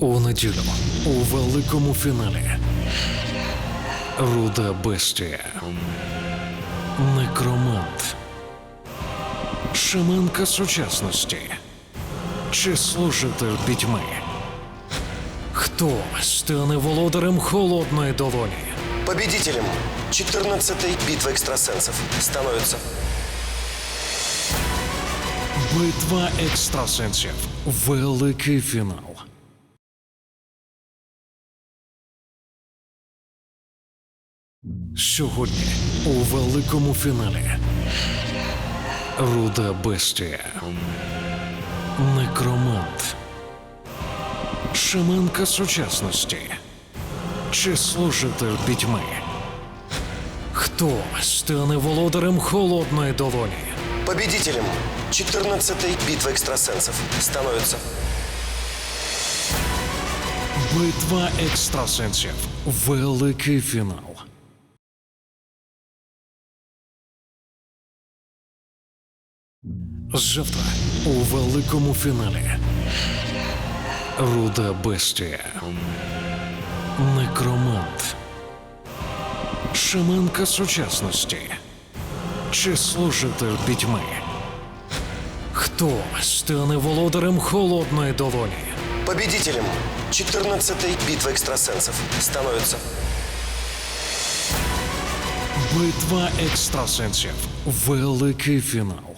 У неділю у великому фіналі Руда Бестія Некромант Шаманка сучасності Чи служитель пітьми? Хто стане володарем холодної долоні? Победителем 14-й битвы экстрасенсов становится Битва екстрасенсів. Великий фінал. Сьогодні у великому фіналі. Руда Бестія. Некромант. Шаманка сучасності. Чи служитель пітьми? Хто стане володарем холодної долоні? победителем 14-й битвы экстрасенсов становится Битва екстрасенсів. Великий фінал. Завтра у великому фіналі. Руда Бестія. Некромант. Шаманка сучасності. Чи служитель пітьми? Хто стане володарем холодної долоні? победителем 14-й битвы экстрасенсов становится Битва екстрасенсів. Великий фінал.